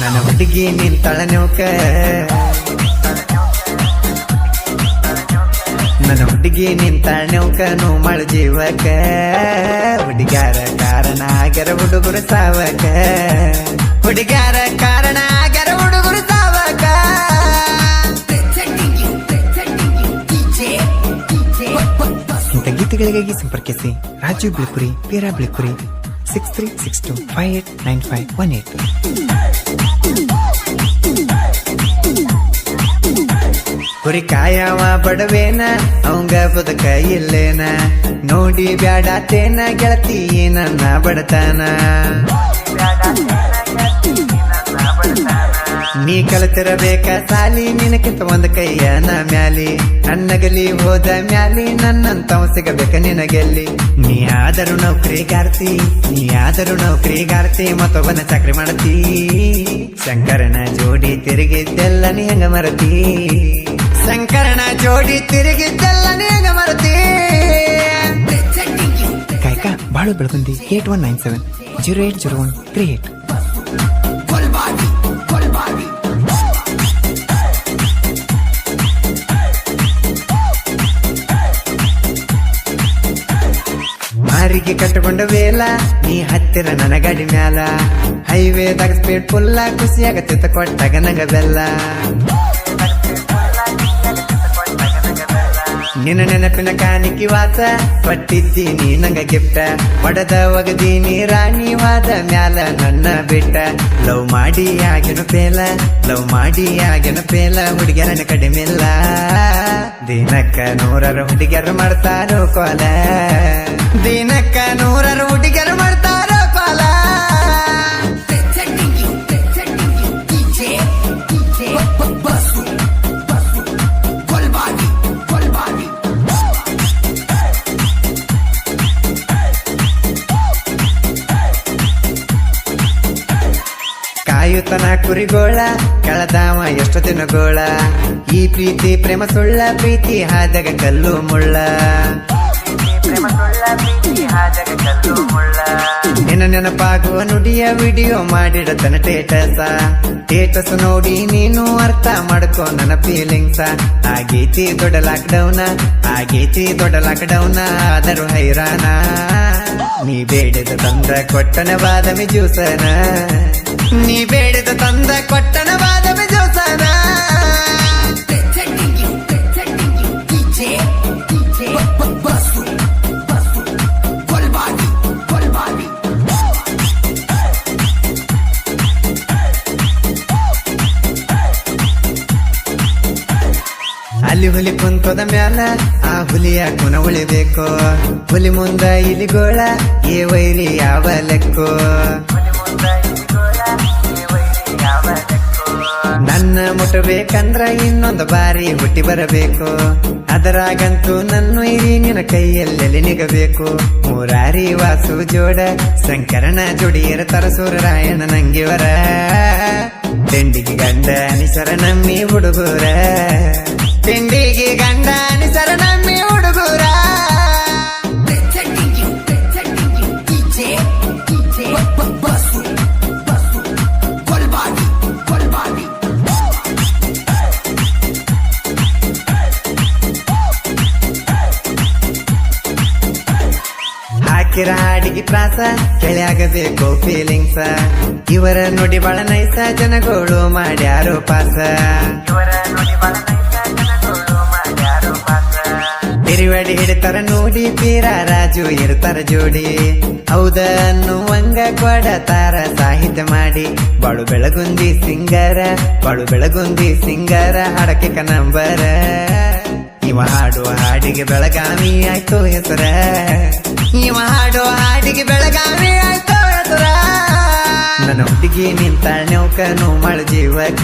ನನ್ನ ಹುಡುಗಿ ನಿಂತಳ ನೌಕ ನನ್ನ ಹುಡುಗಿ ನಿಂತಳ ನೌಕ ಮಳ ಜೀವಕ. ಹುಡುಗಾರ ಕಾರಣ ಆಗ್ಯಾರ ಹುಡುಗರು ಸಾವಕ. ಹುಡುಗಾರ ಕಾರಣ ಆಗ್ಯಾರ ಹುಡುಗರು ಸಾವಕ. ಇಂಥ ಗೀತೆಗಳಿಗಾಗಿ ಸಂಪರ್ಕಿಸಿ Rajeev Bilkuri, Peera Bilkuri six three six two five eight nine five one eight ಕುರಿ ಕಾಯವ ಬಡವೇನ ಅವಂಗ ಬದುಕ ಇಲ್ಲೇನ? ನೋಡಿ ಬ್ಯಾಡಾತೇನ ಗೆಳತಿ ನನ್ನ ಬಡತನ? ನೀ ಕಲಿತಿರಬೇಕ ಸಾಲಿ ನಿನಕ್ಕಿಂತ ಒಂದ್ ಕೈಯ ನ ಮ್ಯಾಲಿ. ನನ್ನಗಲಿ ಹೋದ ಮ್ಯಾಲಿ ನನ್ನಂತವ ಸಿಗಬೇಕ ನಿನಗೆಲ್ಲಿ. ನೀ ಆದರೂ ನೌಕರಿಗಾರ್ತಿ ನೀ ಆದರೂ ನೌಕರಿಗಾರ್ತಿ ಮತ್ತೊಬ್ಬನ ಚಾಕ್ರಿ ಮಾಡತಿ. ಶಂಕರನ ಜೋಡಿ ತಿರುಗಿದ್ದೆಲ್ಲ ನೀ ಹೆಂಗ ಮರತಿ. ಶಂಕರನ ಜೋಡಿ ತಿರುಗಿದ್ದೆಲ್ಲ ನೀ ಹೆಂಗ ಮರತಿ. ಕಾಯ್ಕ Balu Belagundi eight one nine seven zero eight zero one three eight. ಮಾರಿಗೆ ಕಟ್ಟಕೊಂಡ ವೇಲ, ನೀ ಹತ್ತಿರ ನನ್ನ ಗಾಡಿ ಮ್ಯಾಲ. ಹೈವೇದಾಗ ಸ್ಪೀಡ್ ಫುಲ್ಲ ಖುಷಿಯಾಗತ್ತಿತ್ತ ಕೊಟ್ಟಾಗ ನಂಗ ಬೆಲ್ಲ. ನಿನ್ನ ನೆನಪಿನ ಕಾಣಿಕೆ ವಾಸ ನೀ ನಂಗ ಗಿಫ್ಟ ಒಡದ ಒಗದೀನಿ ರಾಣಿವಾದ ಮ್ಯಾಲ ನನ್ನ ಬಿಟ್ಟ. ಲವ್ ಮಾಡಿ ಆಗಿನ ಪೇಲ ಲವ್ ಮಾಡಿ ಆಗಿನ ಪೇಲ ಹುಡುಗಿಯರನ ಕಡಿಮೆಲ್ಲ. ದಿನಕ್ಕ ನೂರರ ಹುಡುಗಿಯರು ಮಾಡ್ತಾರೋ ಕೊಲೆ? ದಿನಕ್ಕ ನೂರರ ಹುಡುಗಿಯರು ಮಾಡ್ತಾರೋ ಕಾಯುತನ ಕುರಿಗೋಳ ಕಳದಾವ ಎಷ್ಟು ದಿನಗೋಳ. ಈ ಪ್ರೀತಿ ಪ್ರೇಮ ಸುಳ್ಳ ಪ್ರೀತಿ ಹಾದಾಗ ಕಲ್ಲು ಮುಳ್ಳ. ನಿನ್ನ ನೆನಪಾಗುವ ನುಡಿಯ ವಿಡಿಯೋ ಮಾಡಿಡತನ ಟೇಟಸ ಟೇಟಸ್ ನೋಡಿ ನೀನು ಅರ್ಥ ಮಾಡ್ಕೋ ನನ್ನ ಫೀಲಿಂಗ್ಸ ಆಗೈತಿ ದೊಡ್ಡ ಲಾಕ್ಡೌನ ಆಗೈತಿ ದೊಡ್ಡ ಲಾಕ್ಡೌನ ಆದರೂ ಹೈರಾಣ. ನೀ ಬೇಡದ ತಂದ ಕೊಟ್ಟನ ಬಾದಮಿ ಜ್ಯೂಸನ ನೀ ಬೇಡದ ತಂದ ಕೊಟ್ಟನ ಬಾದಮಿ ಅಲ್ಲಿ ಹುಲಿ ಕುಂತದ ಮ್ಯಾಲ ಆ ಹುಲಿಯ ಕುನ ಉಳಿಬೇಕು. ಹುಲಿ ಮುಂದ ಇಲಿಗೋಳ ಏ ವೈರಿ ಯಾವ ಲೆಕ್ಕೋ? ನನ್ನ ಮುಟ್ಟಬೇಕಂದ್ರ ಇನ್ನೊಂದು ಬಾರಿ ಹುಟ್ಟಿ ಬರಬೇಕು. ಅದರಾಗಂತೂ ನನ್ನ ಇರಿ ನಿನ್ನ ಕೈಯಲ್ಲಿ ನಿಗಬೇಕು. ಮೂರಾರಿ ವಾಸು ಜೋಡ ಶಂಕರನ ಜೋಡಿಯರ ತರಸೂರ ರಾಯಣ ನಂಗಿವರ. ತಿಂಡಿಗೆ ಗಂಡ ನಿಸರ ನಮ್ಮಿ ಹುಡುಗರ. ಹಾಕಿರ ಹಾಡಿಗೆ ಪ್ರಾಸ ಕೆಳಗಬೇಕು ಫೀಲಿಂಗ್ಸ ಇವರ ನುಡಿ ಬಳ ನೈಸ ಜನಗಳು ಮಾಡ್ಯಾರೋ ಪಾಸ. ತಿರುವಡಿ ಹಿಡಿತಾರ ನೋಡಿ ಪೀರ ರಾಜು ಇರ್ತಾರ ಜೋಡಿ. ಹೌದನ್ನು ಅನ್ನುವಂಗ ಕೊಡತಾರ ಸಾಹಿತ್ಯ ಮಾಡಿ. ಬಾಳು ಬೆಳಗುಂದಿ ಸಿಂಗರ ಬಾಳು ಬೆಳಗುಂದಿ ಸಿಂಗರ ಹಾಡಕ್ಕೆ ಕನಂಬರ. ಇವ ಹಾಡುವ ಹಾಡಿಗೆ ಬೆಳಗಾವಿ ಆಯ್ತು ಹೆಸರ. ಇವ ಹೆಸರ ನನ್ನ ಹುಡುಗಿ ನಿಂತಾಳ ನೌಕನು ಮಳ ಜೀವಕ